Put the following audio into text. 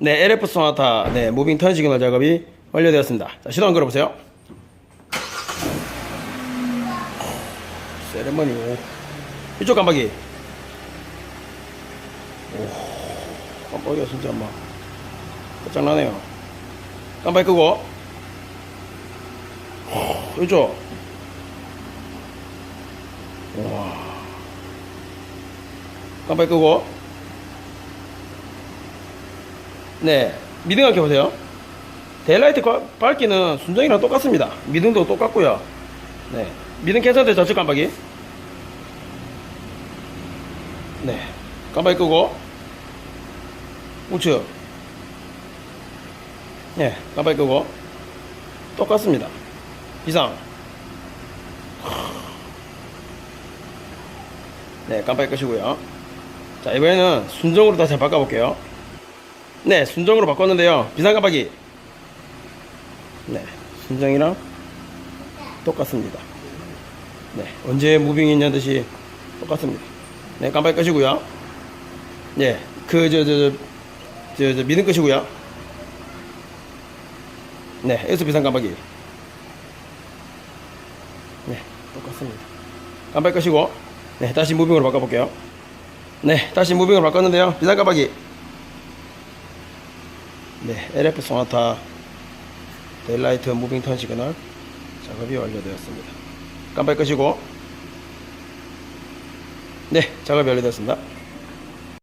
네, LF 소나타, 네, 무빙 턴 시그널 작업이 완료되었습니다. 자, 시동 걸어보세요. 세레머니, 오. 이쪽 깜빡이. 오, 깜빡이가 진짜 막, 끝장나네요. 깜빡이 끄고. 오, 이쪽. 와. 깜빡이 끄고. 네, 미등을 켜보세요. 데일라이트 과- 밝기는 순정이랑 똑같습니다. 미등도 똑같고요. 네, 미등 캔슬대 좌측 깜빡이. 네, 깜빡이 끄고 우측. 네, 깜빡이 끄고 똑같습니다. 이상. 네, 깜빡이 끄시고요. 자, 이번에는 순정으로 다시 바꿔볼게요. 네, 순정으로 바꿨는데요. 비상 깜빡이. 네, 순정이랑 똑같습니다. 네, 언제 무빙이 있냐는 듯이 똑같습니다. 네, 깜빡이 끄시고요. 네, 그, 저, 저, 저, 저, 저 미등 끄시고요. 네, 에스 비상 깜빡이. 네, 똑같습니다. 깜빡이 끄시고, 네, 다시 무빙으로 바꿔볼게요. 네, 다시 무빙으로 바꿨는데요. 비상 깜빡이. 네, LF 소나타 데일라이트 무빙 턴 시그널 작업이 완료되었습니다. 깜빡이 끄시고 네, 작업이 완료되었습니다.